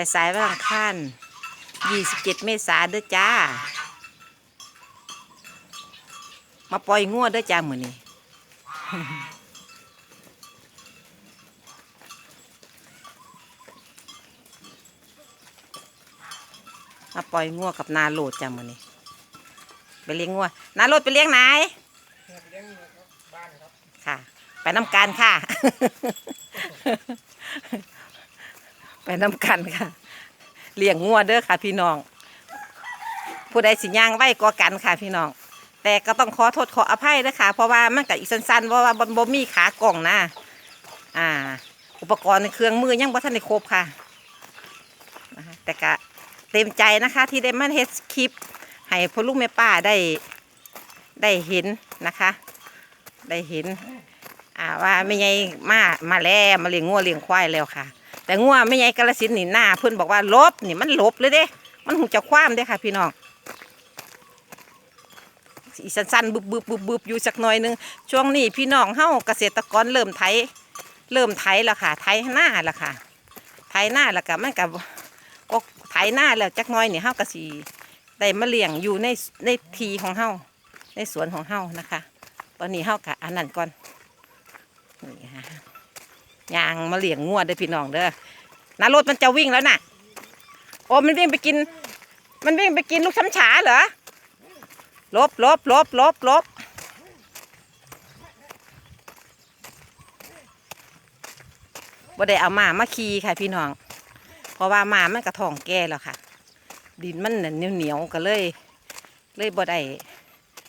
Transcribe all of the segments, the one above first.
ายสายๆวันอังคาร27เมษาเด้อจ้า มาปล่อยงัวเด้อจ้ามื้อนี้มาปล่อยงัวกับนาโหลดจ้ามื้อนี้ไปเลี้ยงงัวนาโหลดไปเลี้ยงไหนเลี้ยงบ้านครับค่ะ ไปน้ำกันค่ะ ไปน้ำกันค่ะ เลี้ยงงัวเด้อค่ะ พี่น้อง ผู้ใดสิย่างไว้ก็กันค่ะ พี่น้อง แต่ก็ต้องขอโทษขออภัยเด้อค่ะเพราะว่ามันกับอีกสั้นๆเพราะว่าบนบ่มีขากล่องนะ อ่า อุปกรณ์เครื่องมือยังบ่ทันได้ครบค่ะนะคะแต่ก็เต็มใจนะคะที่ได้มาเฮ็ดคลิป ให้พ่อลูกแม่ป้าได้ได้เห็นนะคะ ได้เห็น อ่าว่าไม่ใหญ่มามาแล้วมาเลี้ยงงัวเลี้ยงควายแล้วค่ะ แต่งัวไม่ใหญ่กาลสินนี่หน้าเพิ่อนบอกว่าลบนี่มันลบเลยเด้ มันหูจะคว้ามเด้ค่ะ พี่น้องอีสั้นๆบึบบึบบึบบึบอยู่สักหน่อยหนึงช่วงนี้พี่น้องเฮาเกษตรกรเริ่มไถเริ่มไถแล้วค่ะ ไถหน้าแล้วค่ะ ไถหน้าแล้วก็มันกับก็ไถหน้าแล้วจักหน้อยนี่เฮาก็สิได้มาเลี้ยงอยู่ในในทีของเฮาในสวนของเฮานะคะ ตอนนี้เฮากะอันนั้นก่อนนี่ฮะ ยางมาเลี้ยงงัวเด้พี่น้องเด้อนารถมันจะวิ่งแล้วน่ะ โอ้มันวิ่งไปกิน มันวิ่งไปกินลูกช้ำฉาเหรอลบลบลบลบลบบ่ได้เอามามาขี่ค่ะพี่น้อง เพราะว่ามามันกระทองแก่แล้วค่ะ ดินมันเหนียวเหนียวก็เลย เลยบ่ได้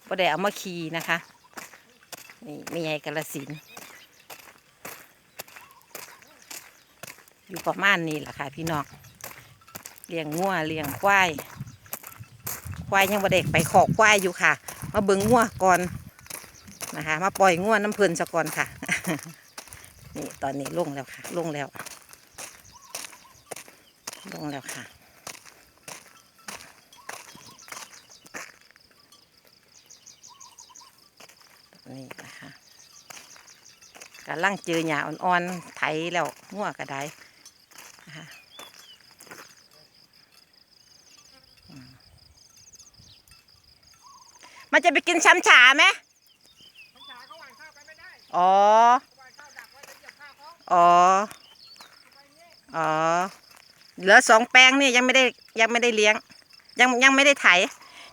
บ่ได้เอามาขี่นะคะ นี่ไม่ใหญ่กระสิน อยู่ประมาณนี้แหละค่ะ พี่น้องเลี้ยงงัวเลี้ยงควายควายยังบ่เด็กไปขอกควายอยู่ค่ะ มาเบิ่งงัวก่อนนะคะ มาปล่อยงัวน้ำเพลินซะก่อนค่ะ นี่ตอนนี้ลงแล้วค่ะ ลงแล้ว ลงแล้วค่ะนี่นะคะกำลังเจอหญ้าอ่อนๆไถแล้วงัวก็ได้ มันจะไปกินช้ำฉาไหมทั้งขาเขาหวานข้าวกันไม่ได้อ๋อ อ๋อ อ๋อ เหลือสองแปลงนี่ยังไม่ได้ยังไม่ได้เลี้ยง ยังยังไม่ได้ไถ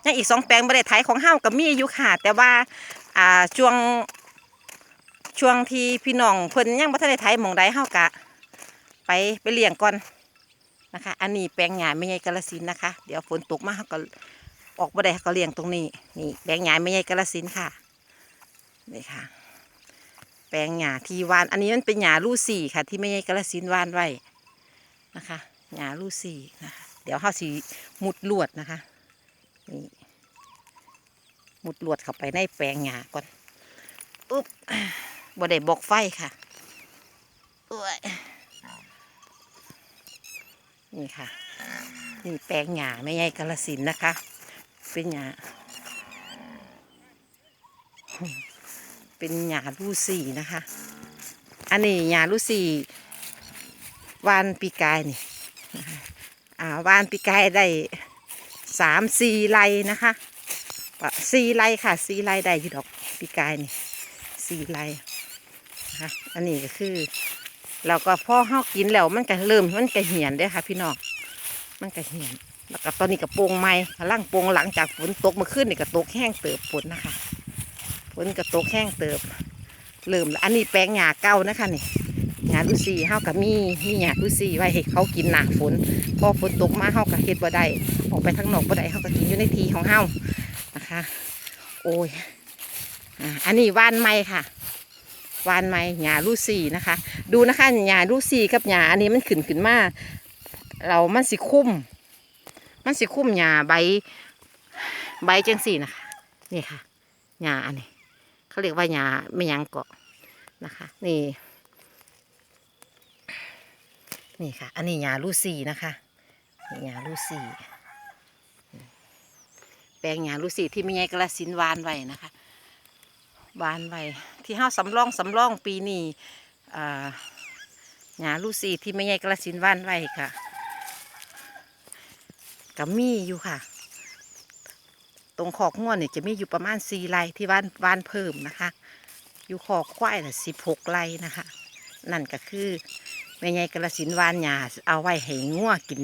ยังอีกสองแปลงไม่ได้ไถของเฮ้ากับมีอยู่ค่ะ แต่ว่า อ่าช่วงช่วงที่พี่น้องเพิ่นยังบ่ทันได้ไถหมองใดเฮากะ ไปไปเลี้ยงก่อนนะคะ อันนี้แปลงหญ้าไม่ใหญ่กาลสินนะคะ เดี๋ยวฝนตกมาเฮาก็ ออกบ่ได้ก็เลี้ยงตรงนี้ นี่แปลงหญ้าไม่ใหญ่กาลสินค่ะนี่ค่ะ แปลงหญ้าที่วาน อันนี้มันเป็นหญ้าลูซี่ค่ะ ที่ไม่ใหญ่กาลสินวานไว้นะคะหญ้าลูซี่นะคะเดี๋ยวเฮาสิมุดลวดนะคะนี่มุดลวดเข้าไปในแปลงหญ้าก่อนอุ๊บบ่ได้บอกไฟค่ะอยนี่ค่ะ นี่แปลงหญ้าไม่ใหญ่กาลสินนะคะ เป็นหญ้าเป็นหญ้าลูซี่นะคะ อันนี้หญ้าลูซี่วานปีกายนี่อ่าวานปีกายได้สามสี่ไรนะคะสี่ไรค่ะสี่ไรได้อยู่ดอกปีกายนี่สี่ไร่ะคะอันนี้ก็คือเราก็พ่อเฮากินแล้วมันก็เริ่มมันก็เหี่ยนด้อค่ะ พี่น้องมันก็เหี่ยน แล้วก็ตอนนี้ก็โปร่งไม้กำลังโปร่งหลังจากฝนตกมื่อคืนนี่ก็ตกแห้งเติบฝนนะคะฝนก็ตกแห้งเติบเริ่มอันนี้แปลงหญ้าเก่านะคะนี่หญ้าลูซีเฮากับมีมีหญ้าลูซีไว้ให้เขากินหนาฝน พอฝนตกมาเฮาก็เฮ็ดบ่ได้ออกไปทางนอกบ่ได้เฮาก็กินอยู่ในทีของเฮานะคะ โอ้ยอันนี้ว่านไม้ค่ะวานไม้หญ้าลูซี่นะคะ ดูนะคะหญ้าลูซี่กับหญ้าอันนี้มันขึ้นขึ้นมา เรามันสิคุ้ม มันสิคุ้มหญ้าใบ ใบจังสี่นะคะนี่ค่ะหญ้าอันนี้ เขาเรียกว่าหญ้าไม่ยังเกาะนะคะ นี่ นี่ค่ะ อันนี้หญ้าลูซี่นะคะหญ้าลูซี่แปลงหญ้าลูซี่ที่มีไงกระสินวานไว้นะคะบานไว้ที่ห้าสำรองสำรองปีนี้หญ้าลูซีที่ไม่ใหญ่กระสินวานไว้ค่ะ ก็มีอยู่ค่ะ ตรงขอกง่วนเนี่ยจะมีอยู่ประมาณสี่ไร่ที่บ้านบ้านเพิ่มนะคะ อยู่ขอกควายน่ะสิบหกไร่นะคะ นั่นก็คือแม่ใหญ่กระสินวานหญ้าเอาไว้ให้งัวกิน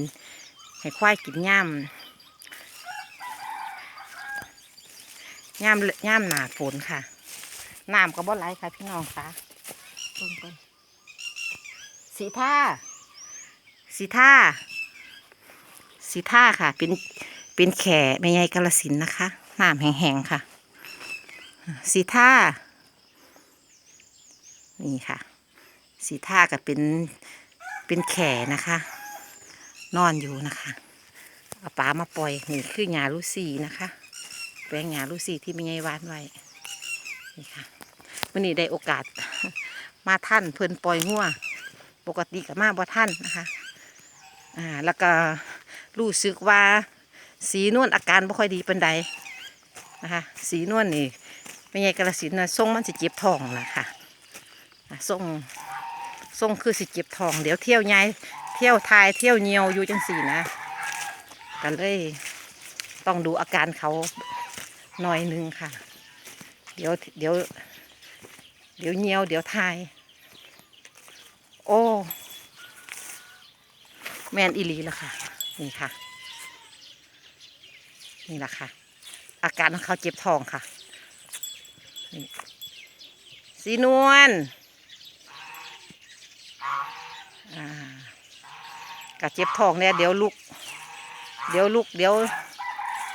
ให้ควายกินย่ำย่ำย่ำหนาฝนค่ะน้ำก็บ่ไหลค่ะพี่น้องค่ะสีท่าสีท่า สีท่าค่ะ เป็นเป็นแข่แม่ใหญ่กาลสินนะคะน้ำแห้งๆค่ะ สีท่า นี่ค่ะ สีท่าก็เป็นเป็นแข่นะคะ นอนอยู่นะคะเอาปลามาปล่อยนี่คือหญ้าลูซีนะคะแปลงหญ้าลูซีที่แม่ใหญ่วานไว้นี่ค่ะวันนี้ได้โอกาสมาท่านเพิ่นปล่อยงัวปกติกับมาบ่ท่านนะคะ อ่า แล้วก็ รู้สึกว่าสีนวลอาการบ่ค่อยดีเปานใดนะคะสีนวลนี่ไม่ใช่กระสินนะทรงมันสิเจ็บทองนะคะอะทรงทรงคือสิเจ็บทอง เดี๋ยวเที่ยวย้ายเที่ยวทายเที่ยวเหี่ยวอยู่จังสี่นะกันเลยต้องดูอาการเขาหน่อยนึงค่ะ เดี๋ยวเดี๋ยว เดี๋ยวเหี่ยว เดี๋ยวทาย โอ้ แมนอีลีแล้วค่ะ นี่ค่ะ นี่แหละค่ะ อาการของเขาเจ็บท้องค่ะนี่สีนวลกะเจ็บท้องเนี่ยเดี๋ยวลุก เดี๋ยวลุกเดี๋ยว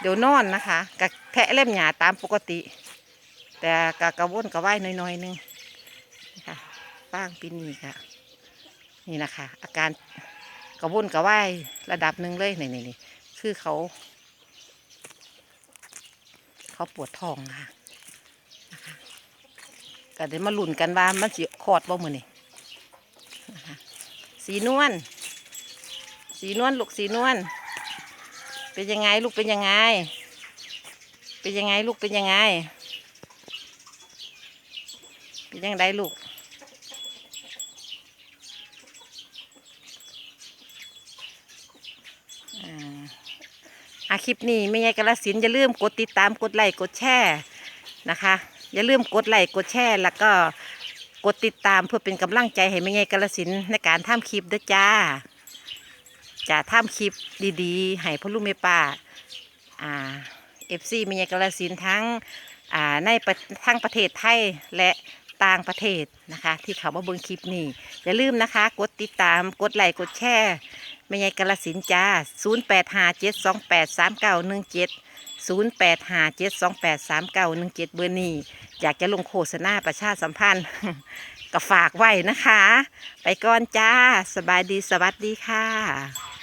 เดี๋ยวนอนนะคะกะแทะเล่มหยาตามปกติ แต่กะกระวนกระว่ายน้อยๆนึงนี่ค่ะป้างปีนีค่ะ นี่นะคะ อาการ กระวนกระว่ายระดับหนึ่งเลยนี่นี่นี่คือเขา เขาปวดท้องค่ะนะคะก็เดี๋ยวมาลุ้นกันว่ามันสิคอดบ่มือนี่นะคะสีนวลสีนวลลูกสีนวลเป็นยังไงลูกเป็นยังไง เป็นยังไงลูกเป็นยังไงเป็นยังไงลูก อาคลิปนี้ไม่ใช่กระสินอย่าลืมกดติดตามกดไลค์กดแชร์นะคะ อย่าลืมกดไลค์กดแชร์แล้วก็กดติดตามเพื่อเป็นกำลังใจให้ไม่ใช่กระสินในการทำคลิปด้วยจ้าจะทำคลิปดีๆ ให้พ่อลูกแม่ป้าอ่าเอฟซีไม่ใช่กระสินทั้งอ่าในทั้งประเทศไทยและต่างประเทศนะคะ ที่เขามาเบิ่งคลิปนี้ อย่าลืมนะคะ กดติดตามกดไลค์กดแชร์ ไม่ใช่กาลสินจ้า 0 8 5 7 2 8 3 9 1 7 0 8 5 7 2 8 3 9 1 7 เบอร์นี้ อยากจะลงโฆษณาประชาสัมพันธ์ ก็ฝากไว้นะคะ ไปก่อนจ้า สบายดีสวัสดีค่ะ